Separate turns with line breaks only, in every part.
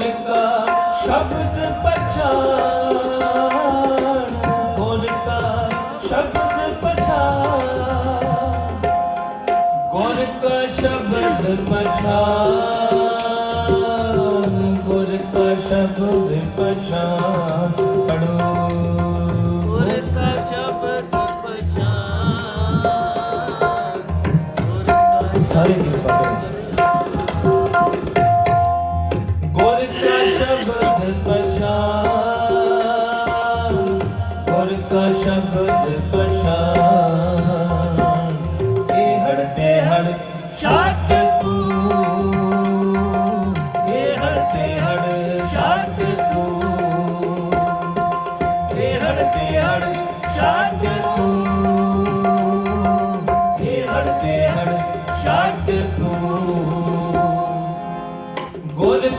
ਕਾ ਸ਼ਬਦ ਪਛਾਣ।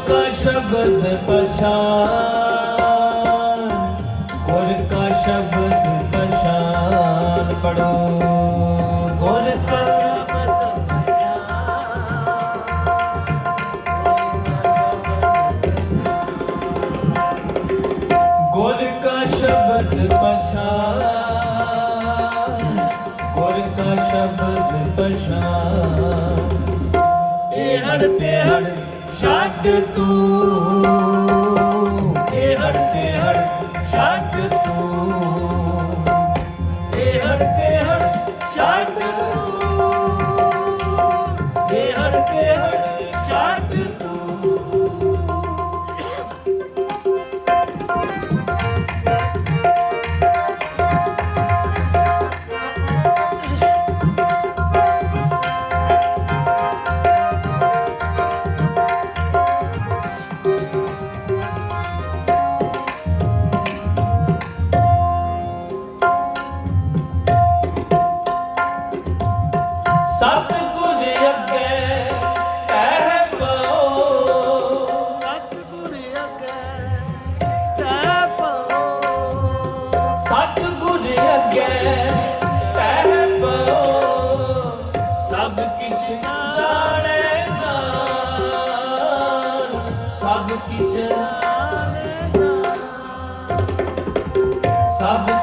ਗੁਰ ਕਾ ਸ਼ਬਦ
ਪਛਾਨ ਗੁਰ ਕਾ
ਸ਼ਬਦ ਪਛਾਨ ਪੜੋ ਗੁਰ ਕਾ
ਸ਼ਬਦ
ਗੁਰ ਕਾ ਸ਼ਬਦ ਪਛਾਨ ਗੁਰ ਕਾ ਸ਼ਬਦ ਪਛਾਨ ਇਹ ਛੱਡ ਤੂੰ। ਸਤਿਗੁਰ ਅੱਗੇ ਕਹਿ ਪਾਓ
ਸਤਿਗੁਰ ਅਗੇ ਤੈ ਪਾਓ
ਸਤਿਗੁਰ ਅੱਗੇ ਕਹਿ ਪਾਓ ਸਭ ਕਿਛ ਜਾਣੇ ਜਾਣ। ਸਭ ਕਿਛ ਸਭ ਕਿਛ ਜਾਣੇ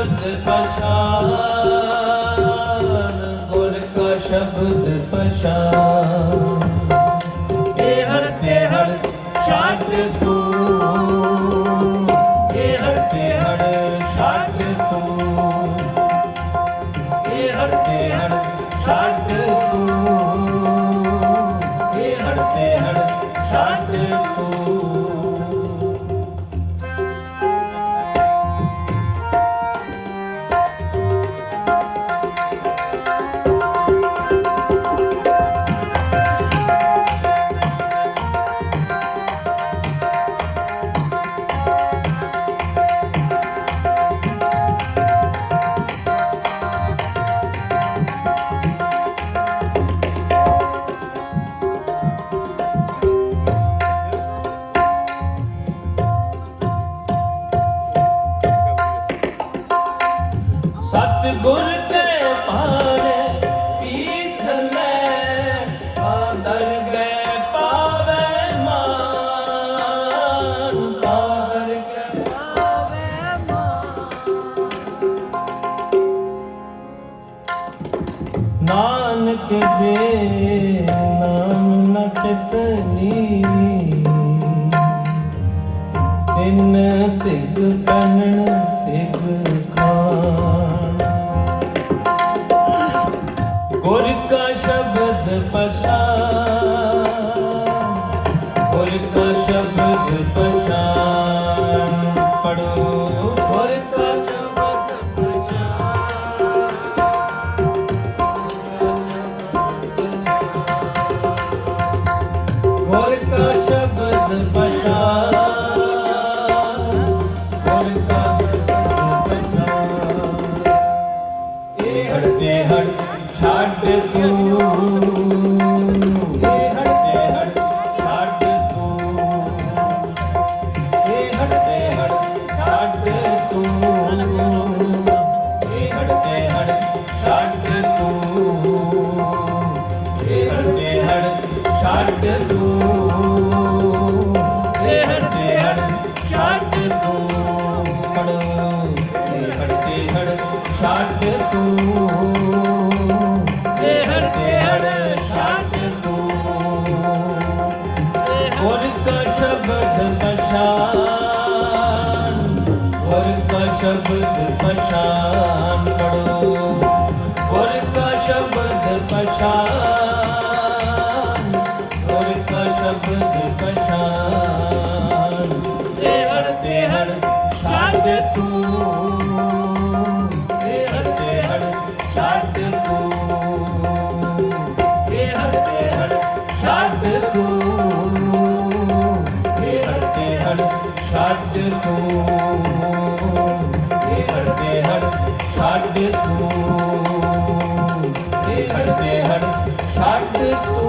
ਸ਼ਬਦ ਪਛਾਨ, ਗੁਰ ਕਾ ਸ਼ਬਦ ਪਛਾਨ। ਇਹ ਹੜ ਤੇ ਹੜ ਛੱਡ ਤੂੰ, ਇਹ ਹੜ ਤੇ ਹੜ ਛੱਡ ਤੂੰ। ਇਹ ਹੜ ਤੇ ਹੜ ਛੱਡ ਤੂੰ, ਇਹ ਹੜ ਤੇ ਹੜ ਛੱਡ ਤੂੰ। ਗੁਰ ਕੇ ਪਾਣੇ ਪੀਠ ਲੈ ਆਦਰ ਗਏ ਪਾਵੇ ਮਾਨ। ਆਦਰ ਗਏ
ਪਾਵੇ ਮਾਨ।
ਨਾਨਕ ਜੇ ਨਾਮ ਨਾ ਚਤਨੀ ਤਿੰਨ ਤਿਗ ਪੈਣ ਤਿਗ ஒரு கா 또 ਛੱਡ ਤੂੰ। ਇਹ ਹੜ ਤੇ। ਹੜ ਛੱਡ ਤੂੰ।